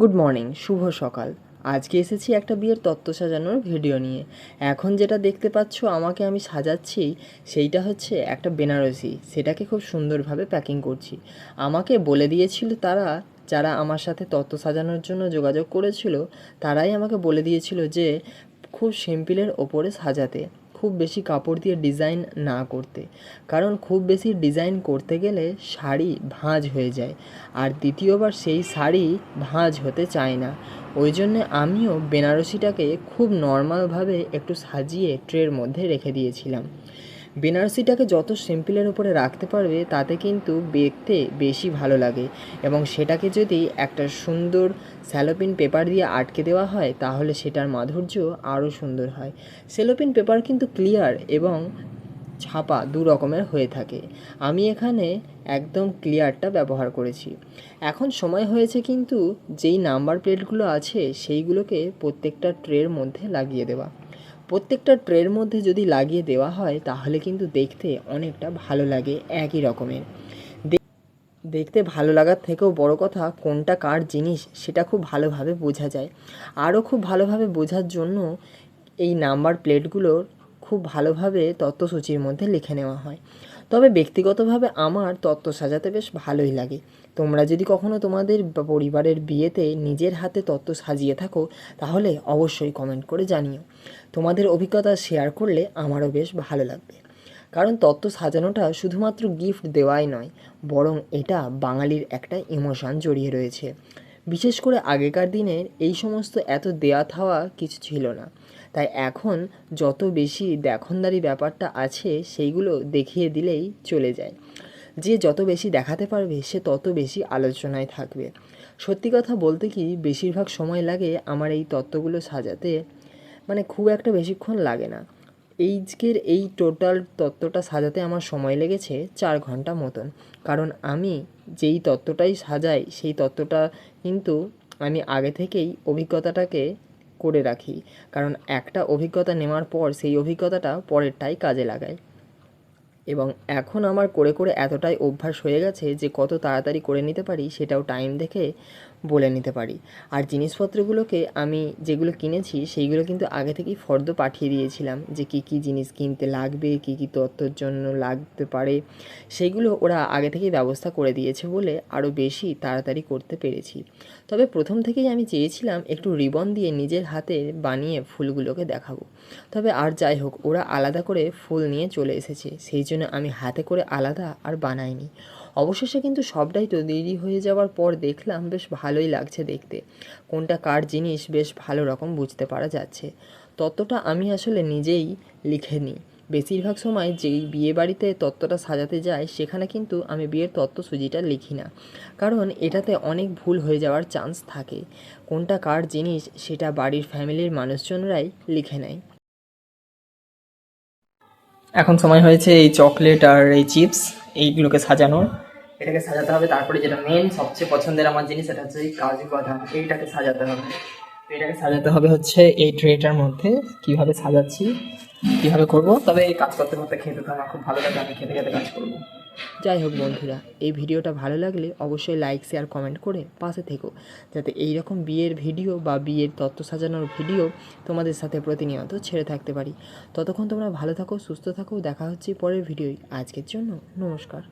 Good morning, শুভ সকাল। আজকে এসেছি একটা বিয়ের তত্ত্ব সাজানোর ভিডিও নিয়ে। এখন যেটা দেখতে পাচ্ছ, আমাকে আমি সাজাচ্ছি, সেইটা হচ্ছে একটা বেনারসি। সেটাকে খুব সুন্দরভাবে প্যাকিং করছি। আমাকে বলে দিয়েছিল তারা, যারা আমার সাথে তত্ত্ব সাজানোর জন্য যোগাযোগ করেছিল, তারাই আমাকে বলে দিয়েছিল যে, খুব সিম্পলের ওপরে সাজাতে। খুব বেশি কাপড় দিয়ে ডিজাইন না করতে। কারণ খুব বেশি ডিজাইন করতে গেলে শাড়ি ভাঁজ হয়ে যায়। আর দ্বিতীয়বার সেই শাড়ি ভাঁজ হতে চায় না। ওই জন্যে আমিও বেনারসিটাকে খুব নর্মালভাবে একটু সাজিয়ে ট্রের মধ্যে রেখে দিয়েছিলাম। বেনারসিটাকে যত সিম্পলের উপরে রাখতে পারবে, তাতে কিন্তু দেখতে বেশি ভালো লাগে। এবং সেটাকে যদি একটা সুন্দর স্যালোপিন পেপার দিয়ে আটকে দেওয়া হয়, তাহলে সেটার মাধুর্য আরও সুন্দর হয়। স্যালোপিন পেপার কিন্তু ক্লিয়ার এবং ছাপা দু রকমের হয়ে থাকে। আমি এখানে একদম ক্লিয়ারটা ব্যবহার করেছি। এখন সময় হয়েছে কিন্তু যেই নাম্বার প্লেটগুলো আছে, সেইগুলোকে প্রত্যেকটা ট্রের মধ্যে লাগিয়ে দেওয়া। প্রত্যেকটা ট্রের মধ্যে যদি লাগিয়ে দেওয়া হয়, তাহলে কিন্তু দেখতে অনেকটা ভালো লাগে একই রকমের। দেখতে ভালো লাগার থেকেও বড় কথা, কোনটা কার জিনিস সেটা খুব ভালোভাবে বোঝা যায়। আরও খুব ভালোভাবে বোঝার জন্য এই নাম্বার প্লেটগুলোর খুব ভালোভাবে তথ্যসূচির মধ্যে লিখে নেওয়া হয়। তবে ব্যক্তিগতভাবে আমার তত্ত্ব সাজাতে বেশ ভালোই লাগে। তোমরা যদি কখনো তোমাদের পরিবারের বিয়েতে নিজের হাতে তত্ত্ব সাজিয়ে থাকো, তাহলে অবশ্যই কমেন্ট করে জানিও। তোমাদের অভিজ্ঞতা শেয়ার করলে আমারও বেশ ভালো লাগবে। কারণ তত্ত্ব সাজানোটা শুধুমাত্র গিফট দেওয়াই নয়, বরং এটা বাঙালির একটা ইমোশন জড়িয়ে রয়েছে। বিশেষ করে আগেকার দিনের এই সমস্ত এত দেয়া থাওয়া কিছু ছিল না। তাই এখন যত বেশি দেখনদারি ব্যাপারটা আছে, সেইগুলো দেখিয়ে দিলেই চলে যায়। যে যত বেশি দেখাতে পারবে, সে তত বেশি আলোচনায় থাকবে। সত্যি কথা বলতে কি, বেশিরভাগ সময় লাগে আমার এই তত্ত্বগুলো সাজাতে। মানে খুব একটা বেশিক্ষণ লাগে না। এইজকের এই টোটাল তত্ত্বটা সাজাতে আমার সময় লেগেছে চার ঘণ্টা মতন। কারণ আমি যেই তত্ত্বটাই সাজাই, সেই তত্ত্বটা কিন্তু আমি আগে থেকেই অভিজ্ঞতাটাকে করে রাখি। কারণ একটা অভিজ্ঞতা নেওয়ার পর সেই অভিজ্ঞতাটা পরেরটাই কাজে লাগাই এবং এখন আমার করে করে এতটাই অভ্যাস হয়ে গেছে যে কত তাড়াতাড়ি করে নিতে পারি সেটাও টাইম দেখে বলে নিতে পারি। আর জিনিসপত্রগুলোকে আমি যেগুলো কিনেছি, সেইগুলো কিন্তু আগে থেকেই ফর্দ পাঠিয়ে দিয়েছিলাম যে কী কী জিনিস কিনতে লাগবে, কী কী তত্ত্বর জন্য লাগতে পারে। সেইগুলো ওরা আগে থেকেই ব্যবস্থা করে দিয়েছে বলে আরও বেশি তাড়াতাড়ি করতে পেরেছি। তবে প্রথম থেকেই আমি চেয়েছিলাম একটু রিবন দিয়ে নিজের হাতে বানিয়ে ফুলগুলোকে দেখাবো। তবে আর যাই হোক, ওরা আলাদা করে ফুল নিয়ে চলে এসেছে। সেই জন্য আমি হাতে করে আলাদা আর বানাইনি। অবশেষে কিন্তু সবটাই তো দেরি হয়ে যাওয়ার পর দেখলাম বেশ ভালোই লাগছে দেখতে। কোনটা কার জিনিস বেশ ভালো রকম বুঝতে পারা যাচ্ছে। তত্ত্বটা আমি আসলে নিজেই লিখে নিই। বেশিরভাগ সময় যেই বিয়ে বাড়িতে তত্ত্বটা সাজাতে যায় সেখানে কিন্তু আমি বিয়ের তত্ত্ব সুজিটা লিখি না। কারণ এটাতে অনেক ভুল হয়ে যাওয়ার চান্স থাকে। কোনটা কার জিনিস সেটা বাড়ির ফ্যামিলির মানুষজনরাই লিখে নেয়। এখন সময় হয়েছে এই চকলেট আর এই চিপস, এইগুলোকে সাজানোর। এটাকে সাজাতে হবে। তারপরে যেটা মেন সবচেয়ে পছন্দের আমার জিনিস সেটা হচ্ছে এই কাজু বাদাম। এইটাকে সাজাতে হবে। তো এটাকে সাজাতে হবে হচ্ছে এই ট্রেটার মধ্যে। কীভাবে সাজাচ্ছি, কীভাবে করব, তবে এই কাজ করতে করতে খেতে তো আমার খুব ভালো লাগে, আমি খেতে খেতে কাজ করব। যাই হোক বন্ধুরা, এই ভিডিওটা ভালো লাগলে অবশ্যই লাইক শেয়ার কমেন্ট করে পাশে থেকো। যাতে এই রকম বিয়ের ভিডিও বা বিয়ের তত্ত্ব সাজানোর ভিডিও তোমাদের সাথে প্রতিনিয়ত ছেড়ে থাকতে পারি। ততক্ষণ তোমরা ভালো থাকো, সুস্থ থাকো। দেখা হচ্ছে পরের ভিডিওই আজকের জন্য নমস্কার।